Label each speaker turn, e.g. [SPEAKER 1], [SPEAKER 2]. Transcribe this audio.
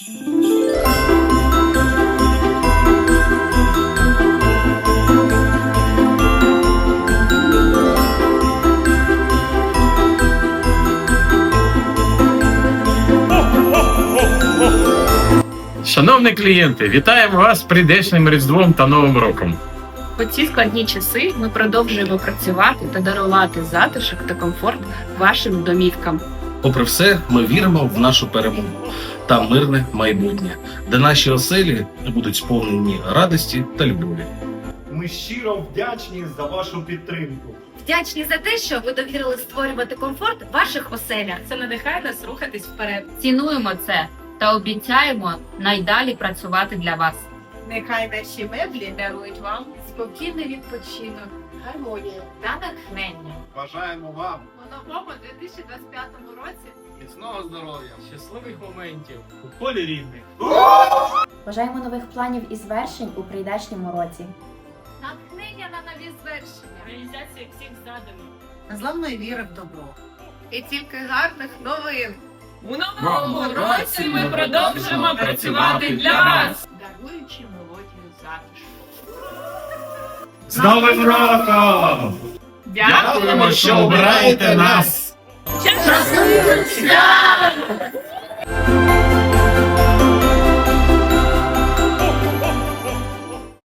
[SPEAKER 1] Шановні клієнти, вітаємо вас з прийдешнім Різдвом та Новим роком.
[SPEAKER 2] У ці складні часи ми продовжуємо працювати та дарувати затишок та комфорт вашим домівкам.
[SPEAKER 3] Попри все, ми віримо в нашу перемогу та мирне майбутнє, де наші оселі будуть сповнені радості та любові.
[SPEAKER 4] Ми щиро вдячні за вашу підтримку.
[SPEAKER 5] Вдячні за те, що ви довірили створювати комфорт в ваших оселях.
[SPEAKER 2] Це надихає нас рухатись вперед.
[SPEAKER 6] Цінуємо це та обіцяємо найдалі працювати для вас.
[SPEAKER 2] Нехай наші меблі дарують вам спокійний відпочинок, гармонію та натхнення.
[SPEAKER 4] Бажаємо вам
[SPEAKER 2] У новому 2025 році
[SPEAKER 4] міцного здоров'я,
[SPEAKER 1] Щасливих моментів у полі рідних.
[SPEAKER 7] Бажаємо нових планів і звершень у прийдешньому році.
[SPEAKER 5] Натхнення на нові звершення.
[SPEAKER 2] реалізація всіх задумів.
[SPEAKER 5] Незламної віри в добро.
[SPEAKER 2] І тільки гарних новин. У
[SPEAKER 1] новому році ми продовжимо працювати для вас.
[SPEAKER 4] З Новим роком!
[SPEAKER 1] Дякуємо, що обираєте нас!
[SPEAKER 2] Щасливих свят!